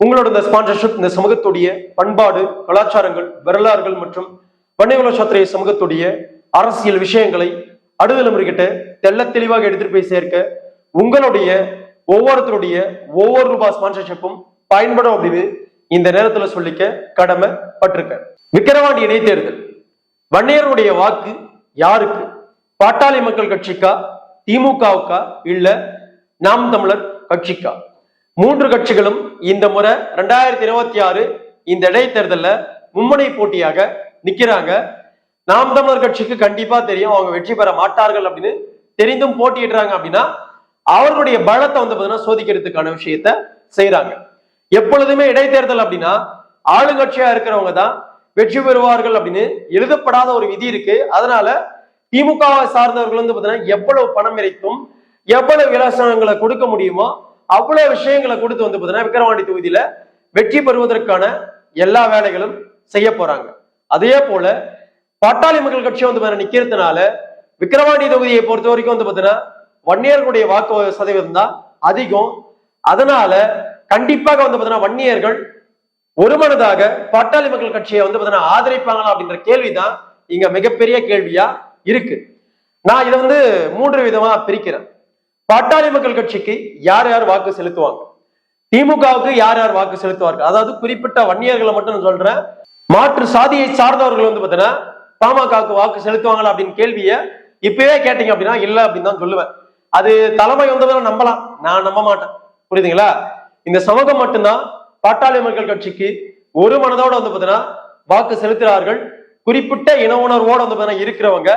உங்களோட இந்த ஸ்பான்சர்ஷிப் இந்த சமூகத்துடைய பண்பாடு கலாச்சாரங்கள் வரலாறுகள் மற்றும் வன்னியகுல சாத்திரிய சமூகத்துடைய அரசியல் விஷயங்களை அடுதலைமுறைகிட்ட தெள்ள தெளிவாக எடுத்துட்டு போய் சேர்க்க உங்களுடைய ஒவ்வொருத்தருடைய ஒவ்வொரு ரூபாய் ஸ்பான்சர்ஷிப்பும் பயன்படும் அப்படின்னு இந்த நேரத்துல சொல்லிக்க கடமை பட்டிருக்க விக்கிரவாண்டி இடைத்தேர்தல் வன்னியருடைய வாக்கு யாருக்கு? பாட்டாளி மக்கள் கட்சிக்கா திமுகவுக்கா இல்ல நாம் தமிழர் கட்சிக்கா? மூன்று கட்சிகளும் இந்த முறை ரெண்டாயிரத்தி இருபத்தி ஆறு இந்த இடைத்தேர்தலில் மும்முனை போட்டியாக நிக்கிறாங்க. நாம் தமிழர் கட்சிக்கு கண்டிப்பா தெரியும் அவங்க வெற்றி பெற மாட்டார்கள் அப்படின்னு தெரிந்தும் போட்டியிடுறாங்க அப்படின்னா அவர்களுடைய பலத்தை வந்து பார்த்தீங்கன்னா சோதிக்கிறதுக்கான விஷயத்த செய்யறாங்க எப்பொழுதுமே இடைத்தேர்தல் அப்படின்னா ஆளுங்கட்சியா இருக்கிறவங்க தான் வெற்றி பெறுவார்கள் அப்படின்னு எழுதப்படாத ஒரு விதி இருக்கு. அதனால திமுகவை சார்ந்தவர்கள் வந்து பாத்தீங்கன்னா எவ்வளவு பணம் இறைக்கும் எவ்வளவு விலாசனங்களை கொடுக்க முடியுமோ அவ்வளவு விஷயங்களை கொடுத்து வந்து பார்த்தீங்கன்னா விக்கிரவாண்டி தொகுதியில வெற்றி பெறுவதற்கான எல்லா வேலைகளும் செய்ய போறாங்க. அதே போல பாட்டாளி மக்கள் கட்சி வந்து நிக்கிறதுனால விக்கிரவாண்டி தொகுதியை பொறுத்த வரைக்கும் வந்து பார்த்தீங்கன்னா வன்னியர்களுடைய வாக்கு சதவீதம் தான் அதிகம். அதனால கண்டிப்பாக வந்து பார்த்தீங்கன்னா வன்னியர்கள் ஒருமனதாக பாட்டாளி மக்கள் கட்சியை வந்து பார்த்தீங்கன்னா ஆதரிப்பாங்களா அப்படின்ற கேள்விதான் இங்க மிகப்பெரிய கேள்வியா இருக்கு. நான் இதை வந்து மூன்று விதமா பிரிக்கிறேன். பாட்டாளி மக்கள் கட்சிக்கு யார் யார் வாக்கு செலுத்துவாங்க? திமுகவுக்கு யார் யார் வாக்கு செலுத்துவார்கள்? அதாவது குறிப்பிட்ட வன்னியர்களை மட்டும் நான் சொல்றேன். மாற்று சாதியை சார்ந்தவர்கள் வந்து பாத்தீங்கன்னா பாமகவுக்கு வாக்கு செலுத்துவாங்களா அப்படின்னு கேள்வியை இப்பவே கேட்டீங்க அப்படின்னா இல்ல அப்படின்னு தான் சொல்லுவேன். அது தலைமை வந்தவரை நம்பலாம். நான் நம்ப மாட்டேன். புரியுதுங்களா? இந்த சமூகம் மட்டும்தான் பாட்டாளி மக்கள் கட்சிக்கு ஒரு மனதோட வந்து பாத்தீங்கன்னா வாக்கு செலுத்துகிறார்கள். குறிப்பிட்ட இன உணர்வோட வந்து பாத்தீங்கன்னா இருக்கிறவங்க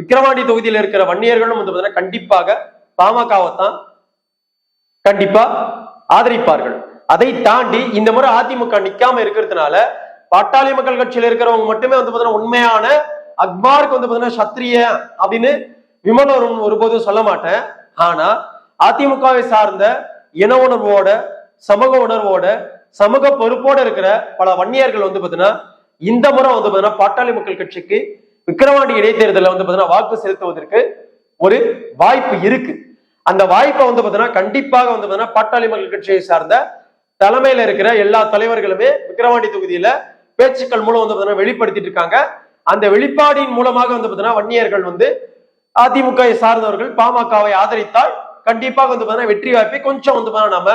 விக்கிரவாண்டி தொகுதியில் இருக்கிற வன்னியர்களும் வந்து பாத்தீங்கன்னா கண்டிப்பாக பாமகவை தான் கண்டிப்பா ஆதரிப்பார்கள். அதை தாண்டி இந்த முறை அதிமுக நிக்காம இருக்கிறதுனால பாட்டாளி மக்கள் கட்சியில இருக்கிறவங்க மட்டுமே வந்து பாத்தீங்கன்னா உண்மையான அக்பாருக்கு வந்து பாத்தீங்கன்னா சத்திரிய அப்படின்னு விமலரும் ஒருபோதும் சொல்ல மாட்டேன். ஆனா அதிமுகவை சார்ந்த இன உணர்வோட சமூக உணர்வோட சமூக பொறுப்போட இருக்கிற பல வன்னியர்கள் வந்து பாத்தீங்கன்னா இந்த முறை வந்து பாத்தீங்கன்னா பாட்டாளி மக்கள் கட்சிக்கு விக்கிரவாண்டி இடைத்தேர்தலில் வந்து பாத்தீங்கன்னா வாக்கு செலுத்துவதற்கு ஒரு வாய்ப்பு இருக்கு. அந்த வாய்ப்பை வந்து பார்த்தீங்கன்னா கண்டிப்பாக வந்து பார்த்தீங்கன்னா பாட்டாளி மக்கள் கட்சியை சார்ந்த தலைமையில இருக்கிற எல்லா தலைவர்களுமே விக்கிரவாண்டி தொகுதியில பேச்சுக்கள் மூலம் வந்து பார்த்தீங்கன்னா வெளிப்படுத்திட்டு இருக்காங்க. அந்த வெளிப்பாடின் மூலமாக வந்து பார்த்தீங்கன்னா வன்னியர்கள் வந்து அதிமுக சார்ந்தவர்கள் பாமகவை ஆதரித்தால் கண்டிப்பாக வந்து பார்த்தீங்கன்னா வெற்றி வாய்ப்பை கொஞ்சம் வந்து பார்த்தீங்கன்னா நம்ம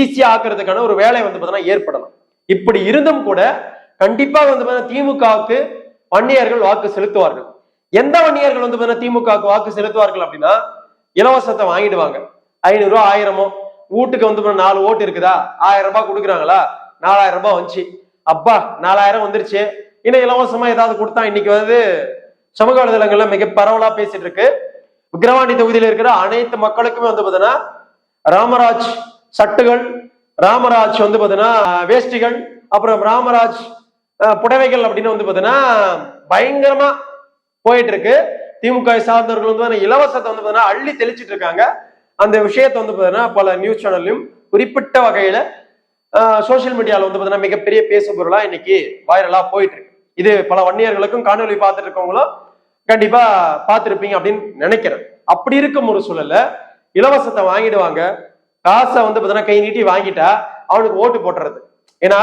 ஈஸியா ஆக்குறதுக்கான ஒரு வேலை வந்து பார்த்தீங்கன்னா ஏற்படலாம். இப்படி இருந்தும் கூட கண்டிப்பாக வந்து பார்த்தீங்கன்னா திமுகவுக்கு வன்னியர்கள் வாக்கு செலுத்துவார்கள். எந்த வன்னியர்கள் வந்து பார்த்தீங்கன்னா திமுகவுக்கு வாக்கு செலுத்துவார்கள் அப்படின்னா இலவசத்தை வாங்கிடுவாங்க. ஐநூறுரூவா ஆயிரமோ? வீட்டுக்கு வந்து நாலு ஓட்டு இருக்குதா? ஆயிரம் ரூபாய் கொடுக்குறாங்களா? நாலாயிரம் ரூபாய் வந்துச்சு. அப்பா நாலாயிரம் வந்துருச்சு. இன்னும் இலவசமா ஏதாவது கொடுத்தா இன்னைக்கு வந்து சமூக வலைதளங்கள்ல மிக பரவலா பேசிட்டு இருக்கு. விக்கிரவாண்டி தொகுதியில் இருக்கிற அனைத்து மக்களுக்குமே வந்து பார்த்தீங்கன்னா ராமராஜ் சட்டுகள் ராமராஜ் வந்து பார்த்தீங்கன்னா வேஷ்டிகள் அப்புறம் ராமராஜ் புடவைகள் அப்படின்னு வந்து பார்த்தீங்கன்னா பயங்கரமா போயிட்டு இருக்கு. திமுக சார்ந்தவர்கள் வந்து இலவசத்தை வந்து பார்த்தீங்கன்னா அள்ளி தெளிச்சிட்டு இருக்காங்க. அந்த விஷயத்தை வந்து பாத்தீங்கன்னா பல நியூஸ் சேனல்லையும் குறிப்பிட்ட வகையில சோசியல் மீடியால வந்து பாத்தீங்கன்னா மிகப்பெரிய பேசுபொருளா இன்னைக்கு வைரலா போயிட்டு இருக்கு. இது பல வன்னியர்களுக்கும் காணொலி பார்த்துட்டு இருக்கவங்களும் கண்டிப்பா பார்த்திருப்பீங்க அப்படின்னு நினைக்கிறேன். அப்படி இருக்கும் ஒரு சூழல்ல இலவசத்தை வாங்கிடுவாங்க. காசை வந்து பாத்தீங்கன்னா கை நீட்டி வாங்கிட்டா அவனுக்கு ஓட்டு போட்டுறது. ஏன்னா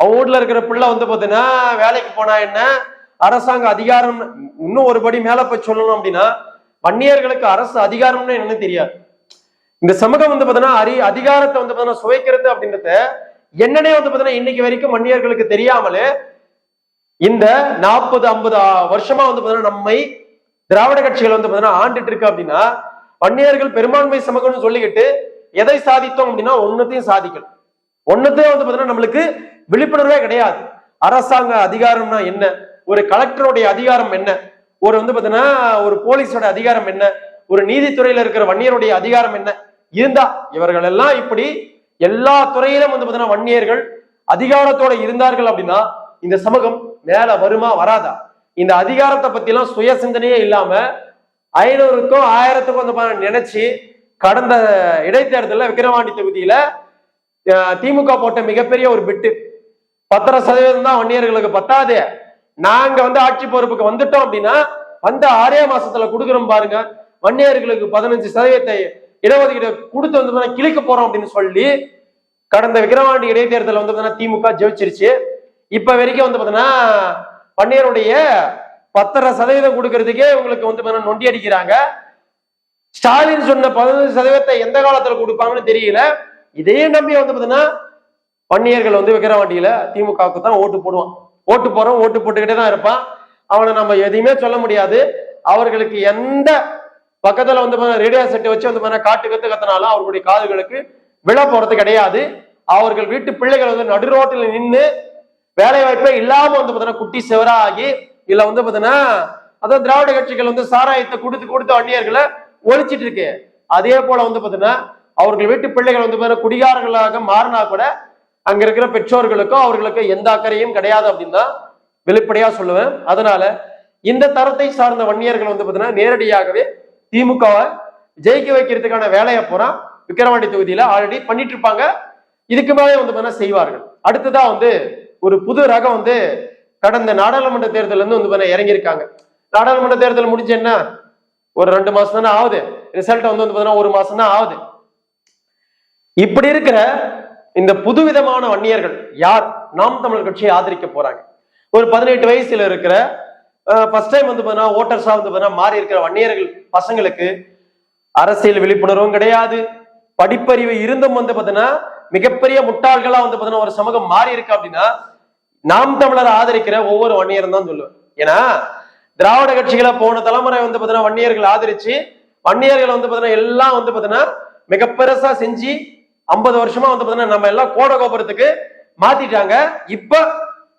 அவன் வீட்டுல இருக்கிற பிள்ளை வந்து பாத்தீங்கன்னா வேலைக்கு போனா என்ன? அரசாங்க அதிகாரம் இன்னும் ஒரு படி மேல போய் சொல்லணும் அப்படின்னா வன்னியர்களுக்கு அரசு அதிகாரம்னு என்னன்னு தெரியாது. இந்த சமூகம் வந்து பாத்தீங்கன்னா அரி அதிகாரத்தை வந்து பாத்தீங்கன்னா சுவைக்கிறது அப்படின்றத என்னன்னே வந்து பாத்தீங்கன்னா இன்னைக்கு வரைக்கும் வன்னியர்களுக்கு தெரியாமலே இந்த நாற்பது ஐம்பது வருஷமா வந்து பாத்தீங்கன்னா நம்மை திராவிட கட்சிகள் வந்து பாத்தீங்கன்னா ஆண்டுட்டு இருக்கு அப்படின்னா வன்னியர்கள் பெரும்பான்மை சமூகம்னு சொல்லிக்கிட்டு எதை சாதித்தோம் அப்படின்னா ஒன்னத்தையும் சாதிக்கணும். ஒன்னத்தையும் வந்து பாத்தீங்கன்னா நம்மளுக்கு விழிப்புணர்வே கிடையாது. அரசாங்க அதிகாரம்னா என்ன? ஒரு கலெக்டருடைய அதிகாரம் என்ன? ஒரு வந்து பாத்தீங்கன்னா ஒரு போலீஸோட அதிகாரம் என்ன? ஒரு நீதித்துறையில இருக்கிற வன்னியருடைய அதிகாரம் என்ன? இருந்தா இவர்கள் எல்லாம் இப்படி எல்லா துறையிலும் வந்து பாத்தீங்கன்னா வன்னியர்கள் அதிகாரத்தோட இருந்தார்கள் அப்படின்னா இந்த சமூகம் மேல வருமா வராதா? இந்த அதிகாரத்தை பத்தி எல்லாம் சுய சிந்தனையே இல்லாம ஐநூறுக்கும் ஆயிரத்துக்கும் வந்து நினைச்சு கடந்த இடைத்தேர்தலில் விக்கிரவாண்டி தொகுதியில திமுக போட்ட மிகப்பெரிய ஒரு பிட்டு. பத்தரை சதவீதம் தான் வன்னியர்களுக்கு பத்தாது. நாங்க வந்து ஆட்சி பொறுப்புக்கு வந்துட்டோம் அப்படின்னா வந்த ஆறே மாசத்துல கொடுக்குறோம் பாருங்க. வன்னியர்களுக்கு பதினஞ்சு சதவீதத்தை இடஒதுக்கீடு கொடுத்து வந்து கிழிக்க போறோம் அப்படின்னு சொல்லி கடந்த விக்கிரவாண்டி இடைத்தேர்தல் வந்து பார்த்தீங்கன்னா திமுக ஜெயிச்சிருச்சு. இப்ப வரைக்கும் வந்து பாத்தீங்கன்னா வன்னியருடைய பத்தரை சதவீதம் கொடுக்கறதுக்கே உங்களுக்கு வந்து நொண்டி அடிக்கிறாங்க. ஸ்டாலின் சொன்ன பதினஞ்சு சதவீதத்தை எந்த காலத்துல கொடுப்பாங்கன்னு தெரியல. இதே நம்பி வந்து பாத்தீங்கன்னா வன்னியர்கள் வந்து விக்கிரவாண்டியில திமுகவுக்கு தான் ஓட்டு போடுவான் ஓட்டு போறோம் ஓட்டு போட்டுக்கிட்டே தான் இருப்பான். அவனை நம்ம எதையுமே சொல்ல முடியாது. அவர்களுக்கு எந்த பக்கத்துல வந்து ரேடியோ செட்டை வச்சு வந்து காட்டு கத்து கத்தினாலும் அவர்களுடைய காதுகளுக்கு விழ போறது கிடையாது. அவர்கள் வீட்டு பிள்ளைகள் வந்து நடு ரோட்டில் நின்று வேலை வாய்ப்பே இல்லாம வந்து பாத்தீங்கன்னா குட்டி செவரா ஆகி இல்ல வந்து பாத்தீங்கன்னா அதான் திராவிட கட்சிகள் வந்து சாராயத்தை கொடுத்து கொடுத்து அந்நியர்களை ஒழிச்சிட்டு இருக்கு. அதே போல வந்து பாத்தீங்கன்னா அவர்கள் வீட்டு பிள்ளைகள் வந்து பாத்தீங்கன்னா குடிகாரர்களாக மாறினா கூட அங்க இருக்கிற பெற்றோர்களுக்கும் அவர்களுக்கு எந்த அக்கறையும் கிடையாது அப்படின்னு தான் வெளிப்படையா சொல்லுவேன். அதனால இந்த தரத்தை சார்ந்த வன்னியர்கள் வந்து பாத்தீங்கன்னா நேரடியாகவே திமுகவை ஜெயிக்க வைக்கிறதுக்கான வேலையை பூரா விக்கிரவாண்டி தொகுதியில ஆல்ரெடி பண்ணிட்டு இருப்பாங்க. இதுக்கு மேலே வந்து பார்த்தீங்கன்னா செய்வார்கள். அடுத்ததா வந்து ஒரு புது ரகம் வந்து கடந்த நாடாளுமன்ற தேர்தல் இருந்து வந்து பாத்தீங்கன்னா இறங்கியிருக்காங்க. நாடாளுமன்ற தேர்தல் முடிஞ்சு என்ன? ஒரு ரெண்டு மாசம் தானே ஆகுது. ரிசல்ட் வந்து வந்து பாத்தீங்கன்னா ஒரு மாசம் தான் ஆகுது. இப்படி இருக்கிற இந்த புதுவிதமான வன்னியர்கள் யார்? நாம் தமிழர் கட்சியை ஆதரிக்க போறாங்க. ஒரு பதினெட்டு வயசுல இருக்கிற ஃபர்ஸ்ட் டைம் வந்து பாத்தீங்கன்னா ஓட்டர்ஸா வந்து பாத்தீங்கன்னா மாறி இருக்கிற வன்னியர்கள் பசங்களுக்கு அரசியல் விழிப்புணர்வும் கிடையாது. படிப்பறிவு இருந்தும் வந்து பாத்தீங்கன்னா மிகப்பெரிய முட்டாள்களா வந்து பாத்தீங்கன்னா ஒரு சமூகம் மாறி இருக்கு அப்படின்னா நாம் தமிழர் ஆதரிக்கிற ஒவ்வொரு வன்னியரும் தான் சொல்லுவேன். ஏன்னா திராவிட கட்சிகளை போன தலைமுறை வந்து பாத்தீங்கன்னா வன்னியர்கள் ஆதரிச்சு வன்னியர்கள் வந்து பாத்தீங்கன்னா எல்லாம் வந்து பாத்தீங்கன்னா மிக பெருசா செஞ்சு ஐம்பது வருஷமா வந்து பாத்தீங்கன்னா நம்ம எல்லாம் கோட கோபுரத்துக்கு மாத்திட்டாங்க. இப்ப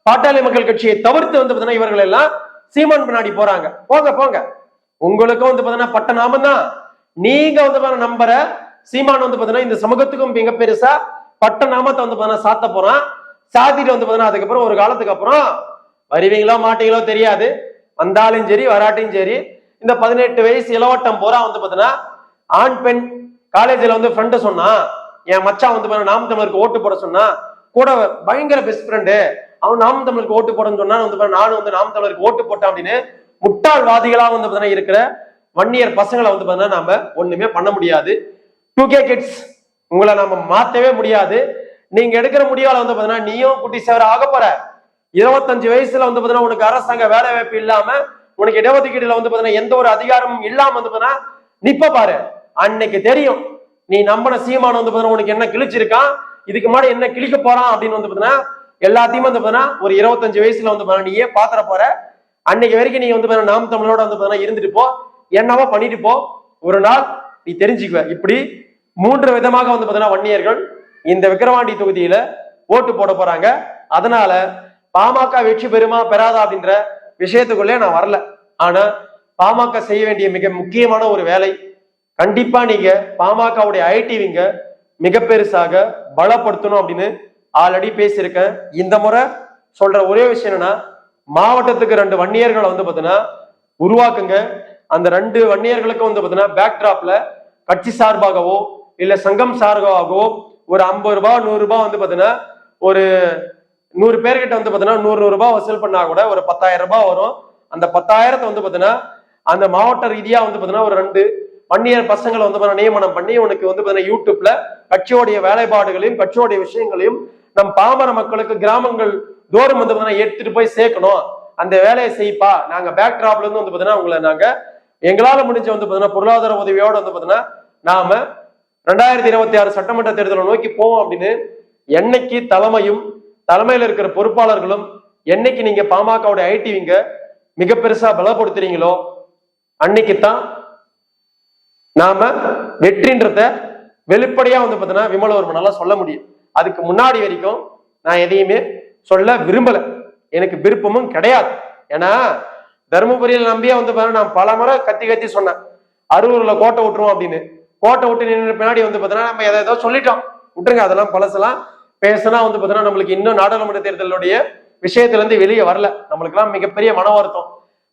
பாட்டாளி மக்கள் கட்சியை தவிர்த்து வந்து பாத்தீங்கன்னா இவர்கள் எல்லாம் சீமான் பின்னாடி போறாங்க. போங்க போங்க. உங்களுக்கும் வந்து பாத்தீங்கன்னா பட்ட நாமம் தான் நீங்க வந்து நம்புற சீமான் வந்து பாத்தீங்கன்னா இந்த சமூகத்துக்கும் மிக பெருசா பட்ட நாமத்தை வந்து பாத்தீங்கன்னா சாத்த போறான். சாத்திட்டு வந்து பாத்தீங்கன்னா அதுக்கப்புறம் ஒரு காலத்துக்கு அப்புறம் வருவீங்களோ மாட்டீங்களோ தெரியாது. வந்தாலும் சரி வராட்டியும் சரி இந்த பதினெட்டு வயசு இளவட்டம் போறா வந்து பாத்தீங்கன்னா ஆண் பெண் காலேஜில் வந்து ஃப்ரெண்டு சொன்னா என் மச்சான் வந்து பாத்தீங்கன்னா நாம் தமிழருக்கு ஓட்டு போட சொன்னா கூட பயங்கர பெஸ்ட் ஃப்ரெண்டு அவன் நாம் தமிழருக்கு ஓட்டு போடன்னு சொன்னா வந்து பாத்தீங்கன்னா நானும் வந்து நாம் தமிழருக்கு ஓட்டு போட்டேன் அப்படின்னு முட்டாள்வாதிகளா வந்து பாத்தீங்கன்னா இருக்கிற வன்னியர் பசங்களை வந்து பாத்தீங்கன்னா நாம ஒண்ணுமே பண்ண முடியாது. டூ கே கிட்ஸ் உங்களை நாம மாத்தவே முடியாது. நீங்க எடுக்கிற முடிவால வந்து பாத்தீங்கன்னா நீயும் குட்டி சேவர ஆக போற. இருபத்தஞ்சு வயசுல வந்து பாத்தீங்கன்னா உனக்கு அரசாங்க வேலை வாய்ப்பு இல்லாம உனக்கு இடஒதுக்கீடுல வந்து பாத்தீங்கன்னா எந்த ஒரு அதிகாரமும் இல்லாம வந்து பாத்தீங்கன்னா நிப்ப பாரு. அன்னைக்கு தெரியும். நீ நம்பின சீமான வந்து பார்த்தீங்கன்னா உனக்கு என்ன கிழிச்சிருக்கான் இதுக்கு முன்னாடி என்ன கிழிக்க போறான் அப்படின்னு வந்து பாத்தீங்கன்னா எல்லாத்தையும் வந்து பாத்தீங்கன்னா ஒரு இருபத்தஞ்சு வயசுல வந்து பாத்தீங்கன்னா நீயே பாத்திர போற. அன்னைக்கு வரைக்கும் நீ வந்து பார்த்தீங்கன்னா நாம் தமிழோட வந்து பாத்தீங்கன்னா இருந்துட்டு போ. என்னவோ பண்ணிட்டு போ. ஒரு நாள் நீ தெரிஞ்சுக்குவ. இப்படி மூன்று விதமாக வந்து பாத்தீங்கன்னா வன்னியர்கள் இந்த விக்கிரவாண்டி தொகுதியில ஓட்டு போட போறாங்க. அதனால பாமக வெற்றி பெறுமா பெறாதா அப்படின்ற விஷயத்துக்குள்ளே நான் வரல. ஆனா பாமக செய்ய வேண்டிய மிக முக்கியமான ஒரு வேலை கண்டிப்பா நீங்க பாமகவுடைய ஐடிவிங்க மிக பெருசாக பலப்படுத்தணும் அப்படின்னு ஆல்ரெடி பேசியிருக்கேன். இந்த முறை சொல்ற ஒரே விஷயம் என்னன்னா மாவட்டத்துக்கு ரெண்டு வன்னியர்களை வந்து பாத்தீங்கன்னா உருவாக்குங்க. அந்த ரெண்டு வன்னியர்களுக்கும் வந்து பாத்தீங்கன்னா பேக்ட்ராப்ல கட்சி சார்பாகவோ இல்ல சங்கம் சார்பாகவோ ஒரு ஐம்பது ரூபாய் நூறு ரூபாய் வந்து பாத்தீங்கன்னா ஒரு நூறு பேர்கிட்ட வந்து பாத்தீங்கன்னா நூறு நூறு ரூபாய் வசூல் பண்ணா கூட ஒரு பத்தாயிரம் ரூபாய் வரும். அந்த பத்தாயிரத்தை வந்து பாத்தீங்கன்னா அந்த மாவட்ட ரீதியா வந்து பாத்தீங்கன்னா ஒரு ரெண்டு வன்னியர் பசங்களை வந்து நியமனம் பண்ணி உனக்கு வந்து யூடியூப்ல கட்சியோடைய வேலைப்பாடுகளையும் கட்சியோடைய விஷயங்களையும் நம் பாமர மக்களுக்கு கிராமங்கள் தோறும் வந்து எடுத்துட்டு போய் சேர்க்கணும். அந்த வேலையை செய்ப்பா. நாங்க பேக் டிராப்ல இருந்து வந்து பாத்தீங்கன்னா உங்களை நாங்க எங்களால முடிஞ்ச வந்து பாத்தீங்கன்னா பொருளாதார உதவியோட வந்து பாத்தீங்கன்னா நாம ரெண்டாயிரத்தி இருபத்தி ஆறு சட்டமன்ற தேர்தலை நோக்கி போவோம் அப்படின்னு என்னைக்கு தலைமையும் தலைமையில இருக்கிற பொறுப்பாளர்களும் என்னைக்கு நீங்க பாமகவுடைய ஐடிவிங்க மிக பெருசா பலப்படுத்துறீங்களோ அன்னைக்கு தான் நாம வெற்றின்றத வெளிப்படையா வந்து பார்த்தீங்கன்னா விமலவர்மனால சொல்ல முடியும். அதுக்கு முன்னாடி வரைக்கும் நான் எதையுமே சொல்ல விரும்பல. எனக்கு விருப்பமும் கிடையாது. ஏன்னா தருமபுரியில் நம்பியே வந்து பாத்தீங்கன்னா நான் பல முறை கத்தி கத்தி சொன்னேன். அரூர்ல கோட்டை விட்டுருவோம் அப்படின்னு. கோட்டை விட்டு நின்று பின்னாடி வந்து பார்த்தீங்கன்னா நம்ம எதை ஏதோ சொல்லிட்டோம். விட்டுருங்க அதெல்லாம் பழசெல்லாம். பேசினா வந்து பார்த்தீங்கன்னா நம்மளுக்கு இன்னும் நாடாளுமன்ற தேர்தலுடைய விஷயத்துல இருந்து வெளியே வரல. நம்மளுக்கு எல்லாம் மிகப்பெரிய மன வருத்தம்.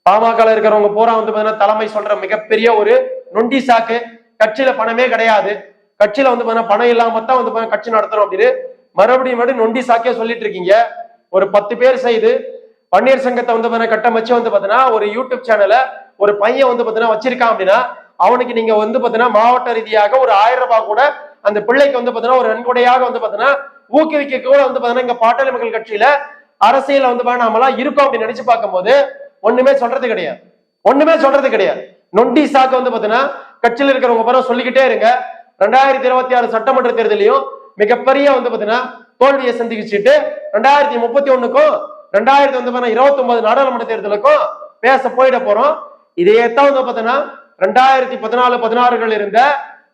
பாமக இருக்கிறவங்க பூரா வந்து பார்த்தீங்கன்னா தலைமை சொல்ற மிகப்பெரிய ஒரு நொண்டி சாக்கு கட்சியில பணமே கிடையாது கட்சியில வந்து பணம் இல்லாம தான் வந்து கட்சி நடத்தணும் அப்படின்னு மறுபடியும் மறுபடியும் நொண்டி சாக்கே சொல்லிட்டு இருக்கீங்க ஒரு பத்து பேர் செய்து பன்னீர் சங்கத்தை வந்து கட்டமைச்சு வந்து பாத்தீங்கன்னா ஒரு யூடியூப் சேனலை ஒரு பையன் வந்து பாத்தீங்கன்னா வச்சிருக்கான் அப்படின்னா அவனுக்கு நீங்க வந்து பாத்தீங்கன்னா மாவட்ட ரீதியாக ஒரு ஆயிரம் ரூபாய் கூட அந்த பிள்ளைக்கு வந்து பாத்தீங்கன்னா ஒரு நன்கொடையாக வந்து பாத்தீங்கன்னா ஊக்குவிக்க கூட வந்து பாத்தீங்கன்னா இங்க பாட்டாளி மக்கள் கட்சியில அரசியல வந்து நாமெல்லாம் இருக்கோம் அப்படின்னு நினைச்சு பார்க்கும்போது ஒண்ணுமே சொல்றது கிடையாது ஒண்ணுமே சொல்றது கிடையாது நொண்டி சாக்கு வந்து பாத்தீங்கன்னா கட்சியில் இருக்கிறவங்க பிறகு சொல்லிக்கிட்டே இருங்க. ரெண்டாயிரத்தி இருபத்தி ஆறு சட்டமன்ற தேர்தலையும் மிகப்பெரிய வந்து பாத்தீங்கன்னா தோல்வியை சந்திச்சுட்டு ரெண்டாயிரத்தி முப்பத்தி ஒண்ணுக்கும் ரெண்டாயிரத்தி வந்து இருபத்தி ஒன்பது நாடாளுமன்ற தேர்தலுக்கும் பேச போயிட போறோம். இதையே தான் வந்து பாத்தீங்கன்னா ரெண்டாயிரத்தி பதினாலு பதினாறுகள் இருந்த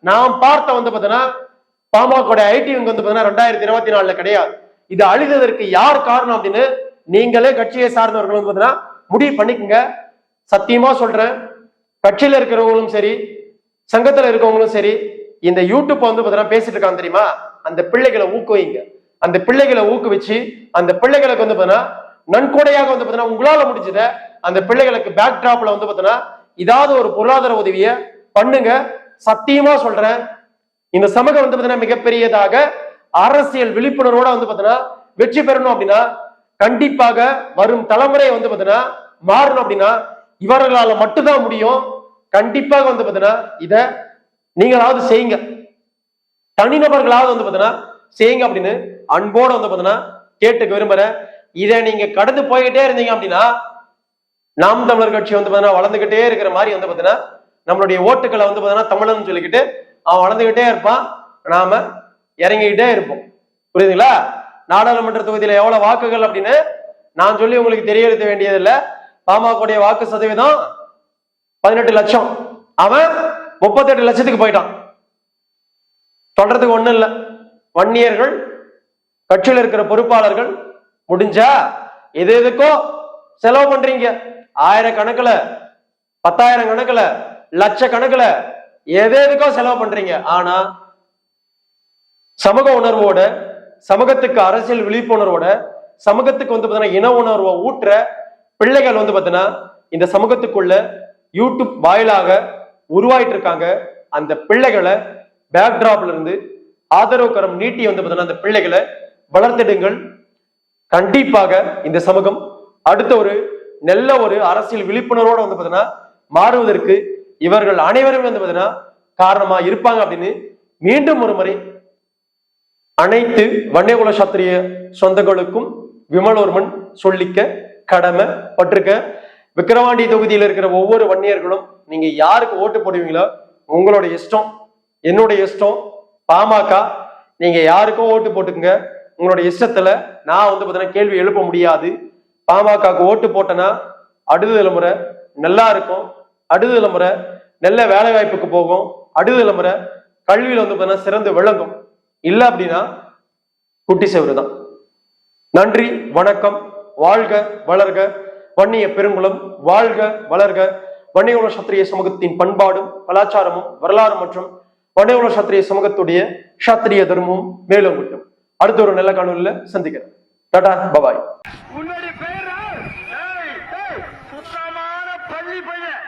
நாம் பார்த்த வந்து பாத்தீங்கன்னா பாமக ஐடி வந்து பாத்தீங்கன்னா ரெண்டாயிரத்தி இருபத்தி நாலுல கிடையாது. இது அழுததற்கு யார் காரணம் அப்படின்னு நீங்களே கட்சியை சார்ந்தவர்கள் வந்து பாத்தீங்கன்னா முடிவு பண்ணிக்கங்க. சத்தியமா சொல்றேன். கட்சியில் இருக்கிறவங்களும் சரி சங்கத்தில் இருக்கவங்களும் சரி இந்த யூடியூப் வந்து பாத்தீங்கன்னா பேசிட்டு இருக்காங்க தெரியுமா? அந்த பிள்ளைகளை ஊக்குவிங்க. அந்த பிள்ளைகளை ஊக்குவிச்சு அந்த பிள்ளைகளுக்கு வந்து பார்த்தீங்கன்னா நன்கொடையாக வந்து பார்த்தீங்கன்னா உங்களால முடிஞ்சத அந்த பிள்ளைகளுக்கு பேக் டிராப்ல வந்து பார்த்தீங்கன்னா ஏதாவது ஒரு பொருளாதார உதவியை பண்ணுங்க. சத்தியமா சொல்றேன் இந்த சமூகம் வந்து பார்த்தீங்கன்னா மிகப்பெரியதாக அரசியல் விழிப்புணர்வோட வந்து பார்த்தீங்கன்னா வெற்றி பெறணும் அப்படின்னா கண்டிப்பாக வரும் தலைமுறை வந்து பார்த்தீங்கன்னா மாறணும் அப்படின்னா இவர்களால மட்டும்தான் முடியும். கண்டிப்பாக வந்து பார்த்தீங்கன்னா இதை நீங்களாவது செய்யுங்க. தனிநபர்களாவது வந்து பார்த்தீங்கன்னா செய்யுங்க அப்படின்னு அன்போடு வந்து பார்த்தீங்கன்னா கேட்டுக்க விரும்புகிறேன் இதை நீங்க கடந்து போய்கிட்டே இருந்தீங்க அப்படின்னா நாம் தமிழர் கட்சி வந்து பார்த்தீங்கன்னா வளர்ந்துகிட்டே இருக்கிற மாதிரி வந்து பார்த்தீங்கன்னா நம்மளுடைய ஓட்டுக்களை வந்து பார்த்தீங்கன்னா தமிழன் சொல்லிக்கிட்டு அவன் வளர்ந்துகிட்டே இருப்பான். நாம இறங்கிக்கிட்டே இருப்போம். புரியுதுங்களா? நாடாளுமன்ற தொகுதியில எவ்வளவு வாக்குகள் அப்படின்னு நான் சொல்லி உங்களுக்கு தெரியறது வேண்டியதில்லை. பாமகவுடைய வாக்கு சதவீதம் பதினெட்டு லட்சம். அவன் முப்பத்தெட்டு லட்சத்துக்கு போயிட்டான். சொல்றதுக்கு ஒண்ணும் இல்லை. வன்னியர்கள் கட்சியில் இருக்கிற பொறுப்பாளர்கள் முடிஞ்சா எது எதுக்கோ செலவு பண்றீங்க. ஆயிரக்கணக்குல பத்தாயிரம் கணக்குல லட்ச கணக்குல எது எதுக்கோ செலவு பண்றீங்க. ஆனா சமூக உணர்வோட சமூகத்துக்கு அரசியல் விழிப்புணர்வோட சமூகத்துக்கு வந்து பார்த்தீங்கன்னா இன உணர்வை ஊற்ற பிள்ளைகள் வந்து பார்த்தீங்கன்னா இந்த சமூகத்துக்குள்ள யூடியூப் வாயிலாக உருவாயிட்டு இருக்காங்க அந்த பிள்ளைகளை பேக்டிராப்ல இருந்து ஆதரவு கரம் நீட்டி வந்து பார்த்தீங்கன்னா அந்த பிள்ளைகளை வளர்த்திடுங்கள். கண்டிப்பாக இந்த சமூகம் அடுத்த ஒரு நல்ல ஒரு அரசியல் விழிப்புணர்வோடு வந்து பார்த்தீங்கன்னா மாறுவதற்கு இவர்கள் அனைவரும் வந்து பார்த்தீங்கன்னா காரணமா இருப்பாங்க அப்படின்னு மீண்டும் ஒரு முறை அனைத்து வன்னியகுல சாத்திரிய சொந்தங்களுக்கும் விமலோர்மன் சொல்லிக்க கடமை பட்டிருக்கேன். விக்கிரவாண்டி தொகுதியில் இருக்கிற ஒவ்வொரு வன்னியர்களும் நீங்க யாருக்கு ஓட்டு போடுவீங்களோ உங்களோட இஷ்டம் என்னுடைய இஷ்டம் பாமக நீங்க யாருக்கோ ஓட்டு போட்டுக்குங்க. உங்களோட இஷ்டத்துல நான் வந்து பார்த்தீங்கன்னா கேள்வி எழுப்ப முடியாது. பாமகக்கு ஓட்டு போட்டேன்னா அடுத்த தலைமுறை நல்லா இருக்கும். அடுத்த தலைமுறை நல்ல வேலை வாய்ப்புக்கு போகும். அடுத்த தலைமுறை கல்வியில வந்து பார்த்தீங்கன்னா சிறந்து விளங்கும். இல்லை அப்படின்னா குட்டி செவரு தான். நன்றி வணக்கம். வாழ்க வளர்க. வன்னிய பெருங்குளம் வாழ்க வளர்க. வன்னியகுல சத்திரிய சமூகத்தின் பண்பாடும் கலாச்சாரமும் வரலாறு மற்றும் வன்னியகுல சத்திரிய சமூகத்துடைய சத்திரிய தர்மமும் மேலும் விட்டும். அடுத்த ஒரு நல்ல காணொலியில சந்திக்கிறேன். டாடா பபாய் பள்ளி பையன்.